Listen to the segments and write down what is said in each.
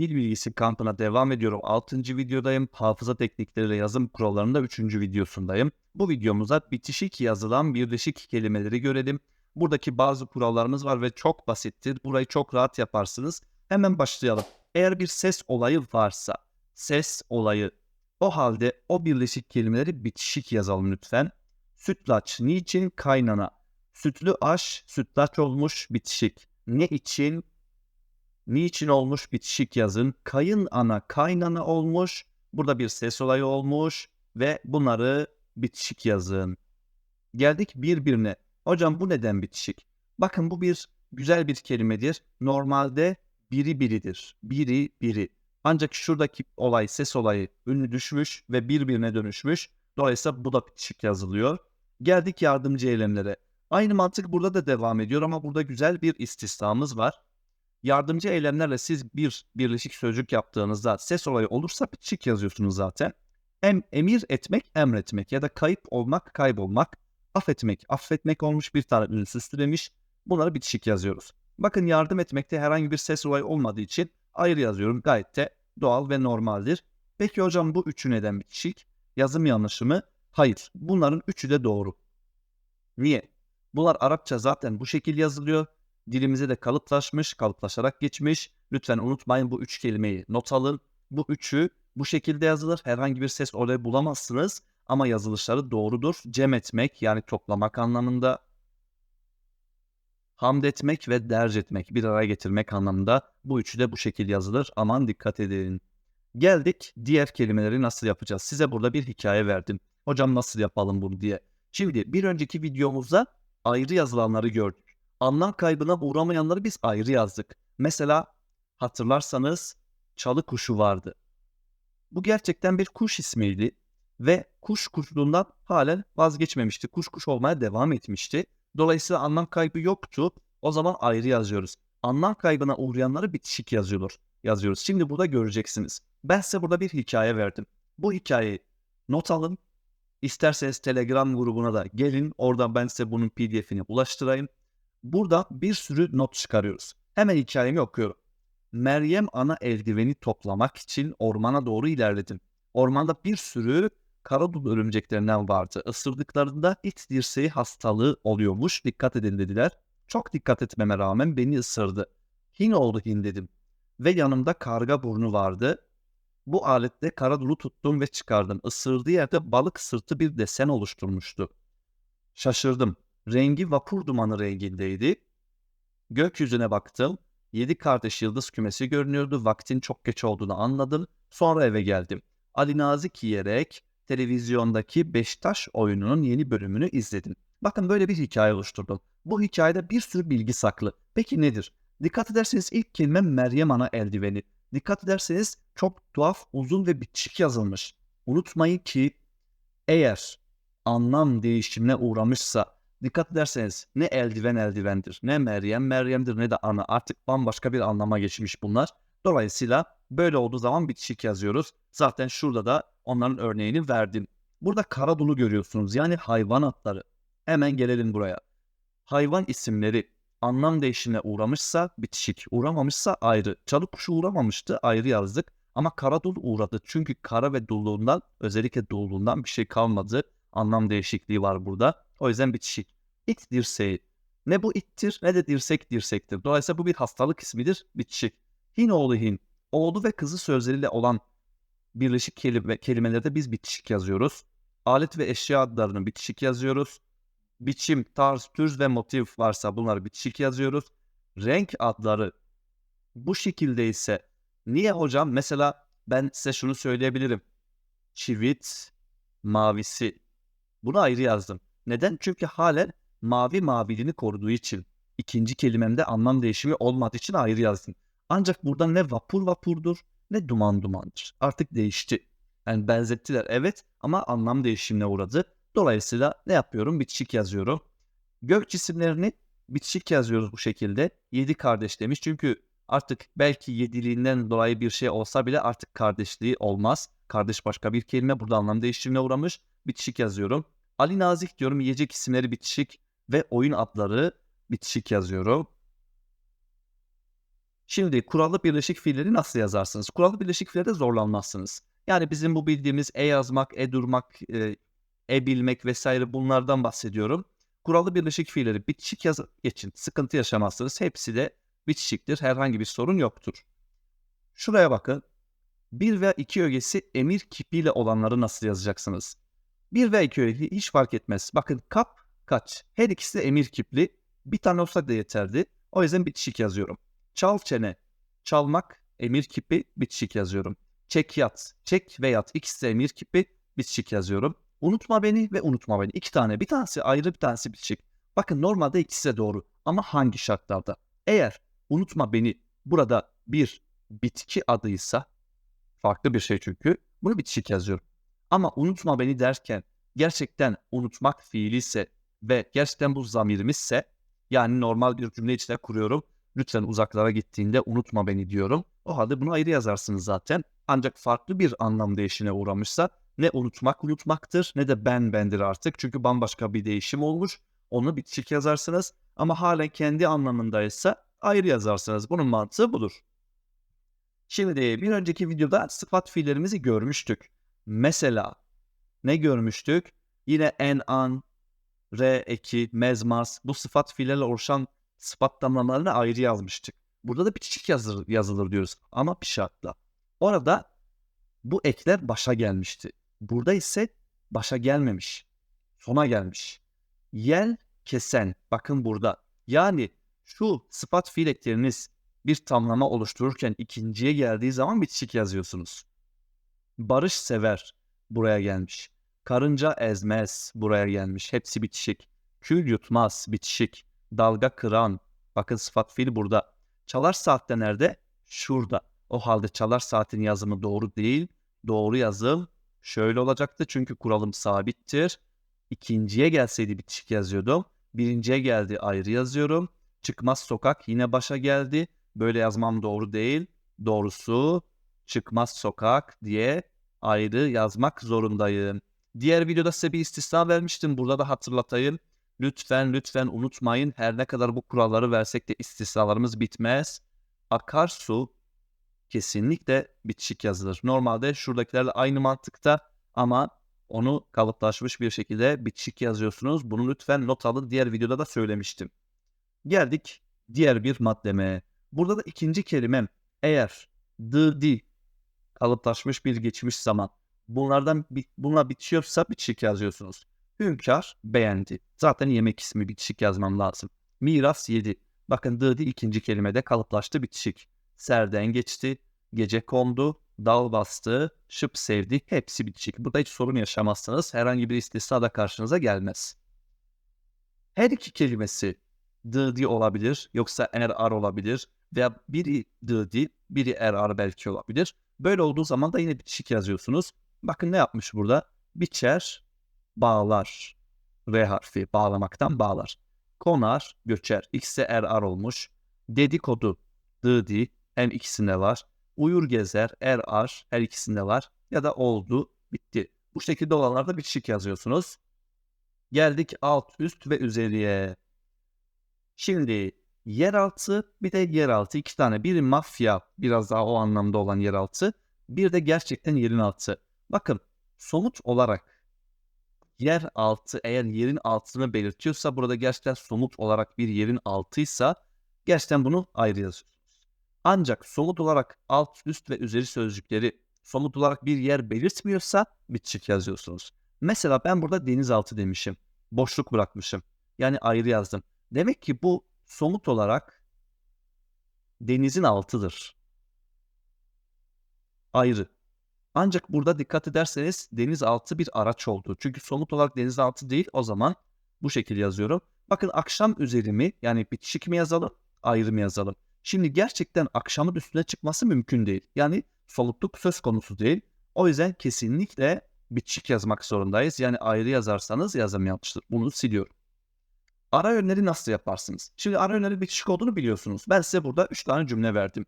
dil bilgisi kampına devam ediyorum. 6. videodayım. Hafıza teknikleriyle yazım kurallarında 3. videosundayım. Bu videomuzda bitişik yazılan birleşik kelimeleri görelim. Buradaki bazı kurallarımız var ve çok basittir. Burayı çok rahat yaparsınız. Hemen başlayalım. Eğer bir ses olayı varsa, ses olayı o halde o birleşik kelimeleri bitişik yazalım lütfen. Sütlaç niçin kaynana? Sütlü aş sütlaç olmuş bitişik. Ne için? Niçin olmuş bitişik yazın? Kayın ana kaynana olmuş. Burada bir ses olayı olmuş ve bunları bitişik yazın. Geldik birbirine. Hocam bu neden bitişik? Bakın bu bir güzel bir kelimedir. Normalde biri biridir. Biri biri. Ancak şuradaki olay ses olayı ünlü düşmüş ve birbirine dönüşmüş. Dolayısıyla bu da bitişik yazılıyor. Geldik yardımcı eylemlere. Aynı mantık burada da devam ediyor ama burada güzel bir istisnamız var. Yardımcı eylemlerle siz bir birleşik sözcük yaptığınızda ses olayı olursa bitişik yazıyorsunuz zaten. Hem emir etmek, emretmek ya da kayıp olmak, kaybolmak, affetmek, affetmek olmuş bir tane ünsüz türemiş. Bunları bitişik yazıyoruz. Bakın yardım etmekte herhangi bir ses olayı olmadığı için ayrı yazıyorum. Gayet de doğal ve normaldir. Peki hocam bu üçü neden bitişik? Yazım yanlışı mı? Hayır. Bunların üçü de doğru. Niye? Bunlar Arapça zaten bu şekil yazılıyor. Dilimize de kalıplaşmış, kalıplaşarak geçmiş. Lütfen unutmayın bu üç kelimeyi not alın. Bu üçü bu şekilde yazılır. Herhangi bir ses olayı bulamazsınız ama yazılışları doğrudur. Cem etmek yani toplamak anlamında. Hamd etmek ve derc etmek bir araya getirmek anlamında bu üçü de bu şekil yazılır. Aman dikkat edin. Geldik diğer kelimeleri nasıl yapacağız? Size burada bir hikaye verdim. Hocam nasıl yapalım bunu diye. Şimdi bir önceki videomuzda ayrı yazılanları gördük. Anlam kaybına uğramayanları biz ayrı yazdık. Mesela hatırlarsanız çalı kuşu vardı. Bu gerçekten bir kuş ismiydi ve kuş kuşluğundan halen vazgeçmemişti. Kuş kuş olmaya devam etmişti. Dolayısıyla anlam kaybı yoktu. O zaman ayrı yazıyoruz. Anlam kaybına uğrayanları bitişik yazıyoruz. yazıyoruz. Şimdi burada göreceksiniz. Ben size burada bir hikaye verdim. Bu hikayeyi not alın. İsterseniz Telegram grubuna da gelin. Oradan ben size bunun pdf'ini ulaştırayım. Burada bir sürü not çıkarıyoruz. Hemen hikayemi okuyorum. Meryem ana eldiveni toplamak için ormana doğru ilerledim. Ormanda bir sürü karadul örümceklerinden vardı. Isırdıklarında it dirseği hastalığı oluyormuş. Dikkat edin dediler. Çok dikkat etmeme rağmen beni ısırdı. Hin oldu hin dedim. Ve yanımda karga burnu vardı. Bu aletle karadulu tuttum ve çıkardım. Isırdığı yerde balık sırtı bir desen oluşturmuştu. Şaşırdım. Rengi vapur dumanı rengindeydi. Gökyüzüne baktım. Yedi kardeş yıldız kümesi görünüyordu. Vaktin çok geç olduğunu anladım. Sonra eve geldim. Ali Nazik yiyerek televizyondaki Beşiktaş oyununun yeni bölümünü izledim. Bakın böyle bir hikaye oluşturdum. Bu hikayede bir sürü bilgi saklı. Peki nedir? Dikkat ederseniz ilk kelime Meryem Ana eldiveni. Dikkat ederseniz çok tuhaf, uzun ve bitişik yazılmış. Unutmayın ki eğer anlam değişimine uğramışsa dikkat ederseniz ne eldiven eldivendir, ne Meryem Meryem'dir ne de ana artık bambaşka bir anlama geçmiş bunlar. Dolayısıyla böyle olduğu zaman bitişik yazıyoruz. Zaten şurada da onların örneğini verdim. Burada karadulu görüyorsunuz yani hayvan adları. Hemen gelelim buraya. Hayvan isimleri anlam değişimine uğramışsa bitişik, uğramamışsa ayrı. Çalı kuşu uğramamıştı ayrı yazdık. Ama karadul uğradı. Çünkü kara ve dulluğundan özellikle dulluğundan bir şey kalmadı. Anlam değişikliği var burada. O yüzden bitişik. İt dirseği. Ne bu ittir ne de dirsek dirsektir. Dolayısıyla bu bir hastalık ismidir. Bitişik. Hin oğlu hin. Oğlu ve kızı sözleriyle olan birleşik kelime, kelimelerde biz bitişik yazıyoruz. Alet ve eşya adlarını bitişik yazıyoruz. Biçim, tarz, tür ve motif varsa bunları bitişik yazıyoruz. Renk adları bu şekilde ise niye hocam? Mesela ben size şunu söyleyebilirim. Çivit mavisi. Bunu ayrı yazdım. Neden? Çünkü halen mavi maviliğini koruduğu için. ikinci kelimemde anlam değişimi olmadığı için ayrı yazdım. Ancak burada ne vapur vapurdur ne duman dumandır. Artık değişti. Yani benzettiler evet ama anlam değişimine uğradı. Dolayısıyla ne yapıyorum? Bitişik yazıyorum. Gök cisimlerini bitişik yazıyoruz bu şekilde. Yedi kardeş demiş. Çünkü artık belki yediliğinden dolayı bir şey olsa bile artık kardeşliği olmaz. Kardeş başka bir kelime. Burada anlam değişimine uğramış. Bitişik yazıyorum. Ali Nazik diyorum. Yiyecek isimleri bitişik ve oyun adları bitişik yazıyorum. Şimdi kurallı birleşik fiilleri nasıl yazarsınız? Kurallı birleşik fiillerde zorlanmazsınız. Yani bizim bu bildiğimiz e yazmak, e durmak, e, bilmek vesaire bunlardan bahsediyorum. Kurallı birleşik fiilleri bitişik yaz geçin. Sıkıntı yaşamazsınız. Hepsi de bitişiktir. Herhangi bir sorun yoktur. Şuraya bakın. Bir veya iki ögesi emir kipiyle olanları nasıl yazacaksınız? Bir veya iki öge hiç fark etmez. Bakın kap kaç. Her ikisi de emir kipli. Bir tane olsa da yeterdi. O yüzden bitişik yazıyorum. Çal çene. Çalmak emir kipi bitişik yazıyorum. Çek yat. Çek ve yat. İkisi de emir kipi bitişik yazıyorum. Unutma beni ve unutma beni. İki tane. Bir tanesi ayrı bir tanesi bitişik. Bakın normalde ikisi de doğru. Ama hangi şartlarda? Eğer unutma beni burada bir bitki adıysa farklı bir şey çünkü. Bunu bitişik yazıyorum. Ama unutma beni derken gerçekten unutmak fiili ise ve gerçekten bu zamirimizse yani normal bir cümle içinde kuruyorum. Lütfen uzaklara gittiğinde unutma beni diyorum. O halde bunu ayrı yazarsınız zaten. Ancak farklı bir anlam değişine uğramışsa ne unutmak unutmaktır ne de ben bendir artık. Çünkü bambaşka bir değişim olmuş. Onu bitişik yazarsınız. Ama halen kendi anlamındaysa ayrı yazarsınız. Bunun mantığı budur. Şimdi bir önceki videoda sıfat fiillerimizi görmüştük. Mesela ne görmüştük? Yine en, an, re, eki, mezmaz bu sıfat fiillerle oluşan sıfat damlamalarını ayrı yazmıştık. Burada da bitişik yazılır, yazılır diyoruz ama bir şartla. Orada bu ekler başa gelmişti. Burada ise başa gelmemiş. Sona gelmiş. Yel kesen bakın burada. Yani şu sıfat fiil ekleriniz bir tamlama oluştururken ikinciye geldiği zaman bitişik yazıyorsunuz. Barış sever buraya gelmiş. Karınca ezmez buraya gelmiş. Hepsi bitişik. Kül yutmaz bitişik. Dalga kıran. Bakın sıfat fiil burada. Çalar saatte nerede? Şurada. O halde çalar saatin yazımı doğru değil. Doğru yazım şöyle olacaktı çünkü kuralım sabittir. İkinciye gelseydi bitişik yazıyordum. Birinciye geldi ayrı yazıyorum. Çıkmaz sokak yine başa geldi. Böyle yazmam doğru değil. Doğrusu çıkmaz sokak diye ayrı yazmak zorundayım. Diğer videoda size bir istisna vermiştim. Burada da hatırlatayım. Lütfen lütfen unutmayın. Her ne kadar bu kuralları versek de istisnalarımız bitmez. Akarsu kesinlikle bitişik yazılır. Normalde şuradakilerle aynı mantıkta ama onu kalıplaşmış bir şekilde bitişik yazıyorsunuz. Bunu lütfen not alın. Diğer videoda da söylemiştim. Geldik diğer bir maddeme. Burada da ikinci kelimem eğer the, di kalıplaşmış bir geçmiş zaman bunlardan bunlar bitiyorsa bitişik yazıyorsunuz. Hünkar beğendi. Zaten yemek ismi bitişik yazmam lazım. Miras yedi. Bakın di ikinci kelimede kalıplaştı bitişik. Serden geçti, gece kondu, dal bastı, şıp sevdi. Hepsi bitişik. Burada hiç sorun yaşamazsınız. Herhangi bir istisna da karşınıza gelmez. Her iki kelimesi di olabilir, yoksa er, ar olabilir veya biri di, biri er, ar belki olabilir. Böyle olduğu zaman da yine bitişik yazıyorsunuz. Bakın ne yapmış burada? Biçer, bağlar. R harfi bağlamaktan bağlar. Konar, göçer. X'e er, ar olmuş. Dedikodu, di, hem ikisinde var. Uyur gezer, er, ar her ikisinde var. Ya da oldu, bitti. Bu şekilde olanlarda bitişik yazıyorsunuz. Geldik alt, üst ve üzeriye. Şimdi yeraltı bir de yeraltı iki tane. Biri mafya biraz daha o anlamda olan yeraltı. Bir de gerçekten yerin altı. Bakın somut olarak yer altı eğer yerin altını belirtiyorsa burada gerçekten somut olarak bir yerin altıysa gerçekten bunu ayrı yazıyorsunuz. Ancak somut olarak alt, üst ve üzeri sözcükleri somut olarak bir yer belirtmiyorsa bitişik yazıyorsunuz. Mesela ben burada denizaltı demişim. Boşluk bırakmışım. Yani ayrı yazdım. Demek ki bu somut olarak denizin altıdır. Ayrı. Ancak burada dikkat ederseniz denizaltı bir araç oldu. Çünkü somut olarak denizaltı değil o zaman bu şekilde yazıyorum. Bakın akşam üzeri mi yani bitişik mi yazalım ayrı mı yazalım. Şimdi gerçekten akşamın üstüne çıkması mümkün değil. Yani somutluk söz konusu değil. O yüzden kesinlikle bitişik yazmak zorundayız. Yani ayrı yazarsanız yazım yanlıştır. Bunu siliyorum. Ara yönleri nasıl yaparsınız? Şimdi ara yönleri bitişik olduğunu biliyorsunuz. Ben size burada 3 tane cümle verdim.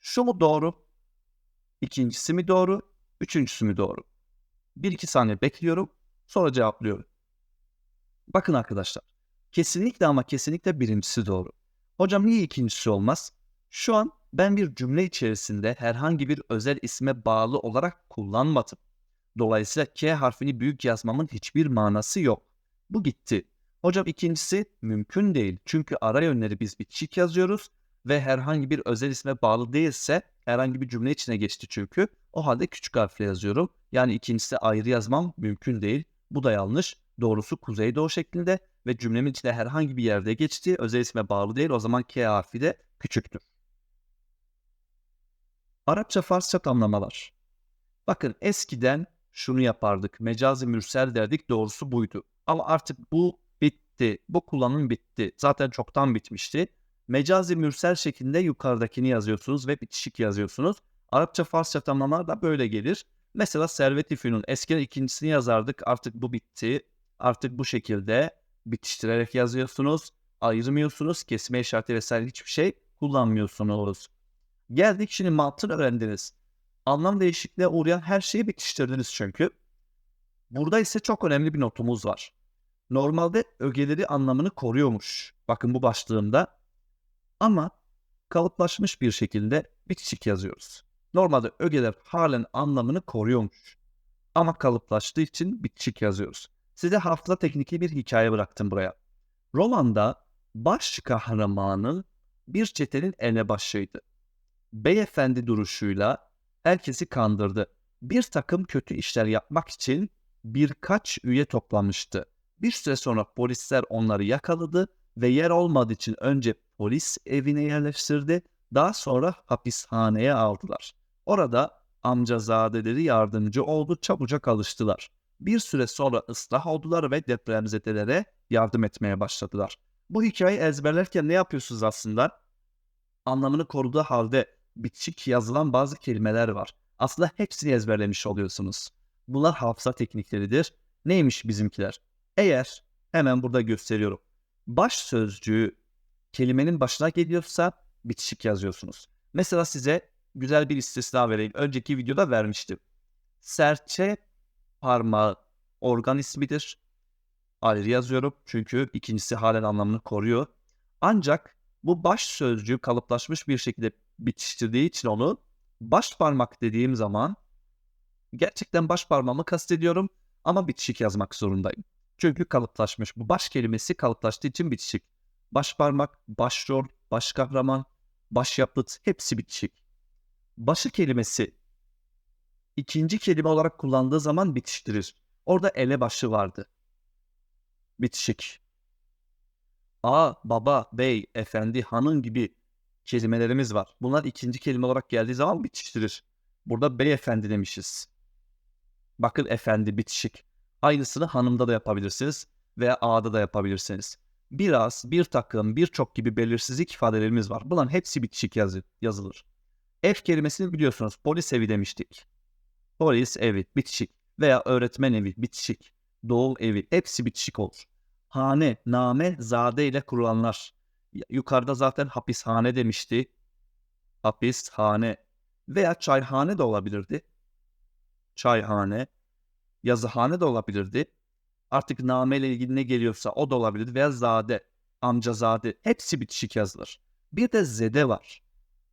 Şu mu doğru? İkincisi mi doğru? Üçüncüsü mü doğru? Bir iki saniye bekliyorum. Sonra cevaplıyorum. Bakın arkadaşlar. Kesinlikle ama kesinlikle birincisi doğru. Hocam niye ikincisi olmaz? Şu an ben bir cümle içerisinde herhangi bir özel isme bağlı olarak kullanmadım. Dolayısıyla K harfini büyük yazmamın hiçbir manası yok. Bu gitti. Hocam ikincisi mümkün değil. Çünkü ara yönleri biz bitişik yazıyoruz ve herhangi bir özel isme bağlı değilse herhangi bir cümle içine geçti çünkü. O halde küçük harfle yazıyorum. Yani ikincisi ayrı yazmam mümkün değil. Bu da yanlış. Doğrusu kuzeydoğu şeklinde ve cümlemin içinde herhangi bir yerde geçti. Özel isme bağlı değil. O zaman K harfi de küçüktür. Arapça Farsça tamlamalar. Bakın eskiden şunu yapardık. Mecazi mürsel derdik. Doğrusu buydu. Ama artık bu bitti. Bu kullanım bitti. Zaten çoktan bitmişti. Mecazi mürsel şeklinde yukarıdakini yazıyorsunuz ve bitişik yazıyorsunuz. Arapça Farsça tamlamalar da böyle gelir. Mesela Servet-i Fünun. Eskiden ikincisini yazardık. Artık bu bitti. Artık bu şekilde bitiştirerek yazıyorsunuz. Ayırmıyorsunuz. Kesme işareti vesaire hiçbir şey kullanmıyorsunuz. Geldik şimdi mantığını öğrendiniz. Anlam değişikliğe uğrayan her şeyi bitiştirdiniz çünkü. Burada ise çok önemli bir notumuz var. Normalde ögeleri anlamını koruyormuş. Bakın bu başlığında. Ama kalıplaşmış bir şekilde bitişik yazıyoruz. Normalde ögeler halen anlamını koruyormuş. Ama kalıplaştığı için bitişik yazıyoruz. Size hafıza tekniki bir hikaye bıraktım buraya. Romanda baş kahramanın bir çetenin elebaşıydı. Beyefendi duruşuyla herkesi kandırdı. Bir takım kötü işler yapmak için birkaç üye toplamıştı. Bir süre sonra polisler onları yakaladı ve yer olmadığı için önce polis evine yerleştirdi, daha sonra hapishaneye aldılar. Orada amcazadeleri yardımcı oldu, çabucak alıştılar. Bir süre sonra ıslah oldular ve depremzedelere yardım etmeye başladılar. Bu hikayeyi ezberlerken ne yapıyorsunuz aslında? Anlamını koruduğu halde bitişik yazılan bazı kelimeler var. Aslında hepsini ezberlemiş oluyorsunuz. Bunlar hafıza teknikleridir. Neymiş bizimkiler? Eğer hemen burada gösteriyorum. Baş sözcüğü kelimenin başına geliyorsa bitişik yazıyorsunuz. Mesela size güzel bir istisna vereyim. Önceki videoda vermiştim. Serçe parmağı organ ismidir. Ayrı yazıyorum çünkü ikincisi halen anlamını koruyor. Ancak bu baş sözcüğü kalıplaşmış bir şekilde bitiştirdiği için onu baş parmak dediğim zaman gerçekten baş parmağımı kastediyorum ama bitişik yazmak zorundayım. Çünkü kalıplaşmış. Bu baş kelimesi kalıplaştığı için bitişik. Baş parmak, başrol, baş kahraman, baş yapıt hepsi bitişik. Başı kelimesi ikinci kelime olarak kullandığı zaman bitiştirir. Orada elebaşı vardı. Bitişik. A, baba, bey, efendi, hanım gibi kelimelerimiz var. Bunlar ikinci kelime olarak geldiği zaman bitiştirir. Burada beyefendi demişiz. Bakın efendi bitişik. Aynısını hanımda da yapabilirsiniz veya A'da da yapabilirsiniz. Biraz, bir takım, birçok gibi belirsizlik ifadelerimiz var. Bunların hepsi bitişik yazı, yazılır. F kelimesini biliyorsunuz. Polis evi demiştik. Polis evi bitişik veya öğretmen evi bitişik. Doğum evi hepsi bitişik olur. Hane, name, zade ile kurulanlar. Yukarıda zaten hapishane demişti. Hapishane veya çayhane de olabilirdi. Çayhane, yazıhane de olabilirdi. Artık name ile ilgili ne geliyorsa o da olabilirdi veya zade, amcazade hepsi bitişik yazılır. Bir de zede var.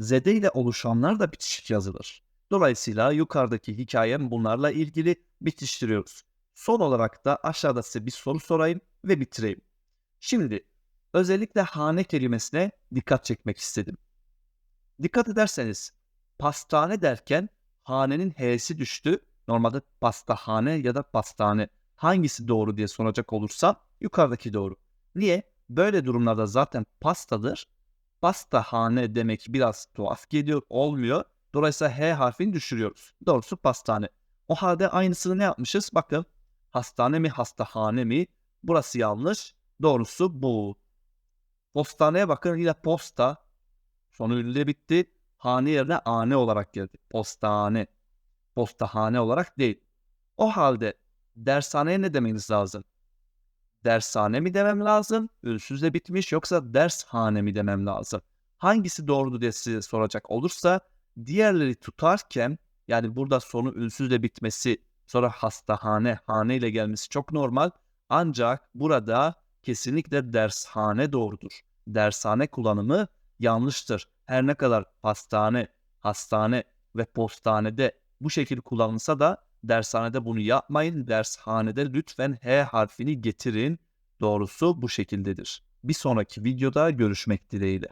Zede ile oluşanlar da bitişik yazılır. Dolayısıyla yukarıdaki hikayem bunlarla ilgili bitiştiriyoruz. Son olarak da aşağıda size bir soru sorayım ve bitireyim. Şimdi özellikle hane kelimesine dikkat çekmek istedim. Dikkat ederseniz pastane derken hanenin h'si düştü. Normalde pastahane ya da pastane hangisi doğru diye soracak olursam yukarıdaki doğru. Niye? Böyle durumlarda zaten pastadır. Pastahane demek biraz tuhaf geliyor, olmuyor. Dolayısıyla H harfini düşürüyoruz. Doğrusu pastane. O halde aynısını ne yapmışız? Bakın hastane mi hastahane mi? Burası yanlış. Doğrusu bu. Postaneye bakın yine posta. Sonu ünlü bitti. Hane yerine ane olarak geldi. Postane. Postahane olarak değil. O halde dershaneye ne demeniz lazım? Dershane mi demem lazım? Ülsüzle bitmiş yoksa dershane mi demem lazım? Hangisi doğrudur diye size soracak olursa diğerleri tutarken yani burada sonu ülsüzle bitmesi sonra hastahane, hane ile gelmesi çok normal. Ancak burada kesinlikle dershane doğrudur. Dershane kullanımı yanlıştır. her ne kadar hastane, hastane ve postanede bu şekil kullanılsa da dershanede bunu yapmayın. Dershanede lütfen H harfini getirin. Doğrusu bu şekildedir. Bir sonraki videoda görüşmek dileğiyle.